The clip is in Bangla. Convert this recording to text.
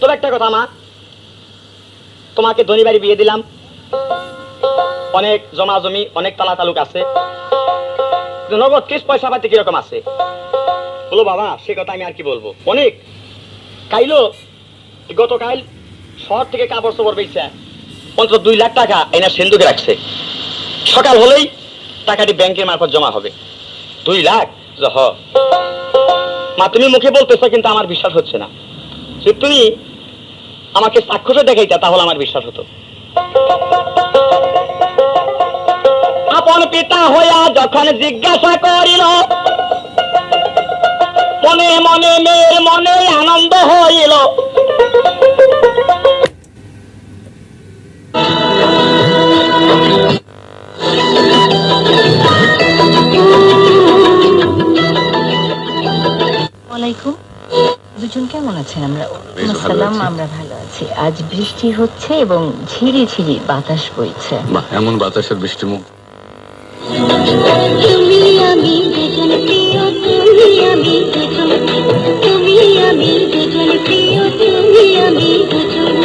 তবে একটা কথা, মা। তোমাকে ধনী বাড়ি বিয়ে দিলাম। অনেক জমা জমি অনেক তালা তালুক আছে নগদ কিস পয়সা পাতি কীরকম আছে? বলো বাবা, সে কথা আমি আর কি বলব? অনেক। কাইলো, গতকাল শহর থেকে কাপড় সবর পেয়েছে অন্তত দুই লাখ টাকা এনার সিন্ধুকে রাখছে। সকাল হলেই টাকাটি ব্যাংকের মারফত জমা হবে। দুই লাখ? হ মা, তুমি মুখে বলতেছো, কিন্তু আমার বিশ্বাস হচ্ছে না। যদি তুমি আমাকে চাক্ষুষে দেখাইতা, তাহলে আমার বিশ্বাস হতো। আপন পিতা হইয়া যখন জিজ্ঞাসা করিল, মনে মনে মেয়ের মনে আনন্দ হইল। ওয়ালাইকুম। দুজন কেমন আছেন? আমরা সালাম আসসালাম আমরা ভালো আছি। আজ বৃষ্টি হচ্ছে এবং ঝিরি ঝিরি বাতাস বইছে। বাহ এমন বাতাসের বৃষ্টি মুখ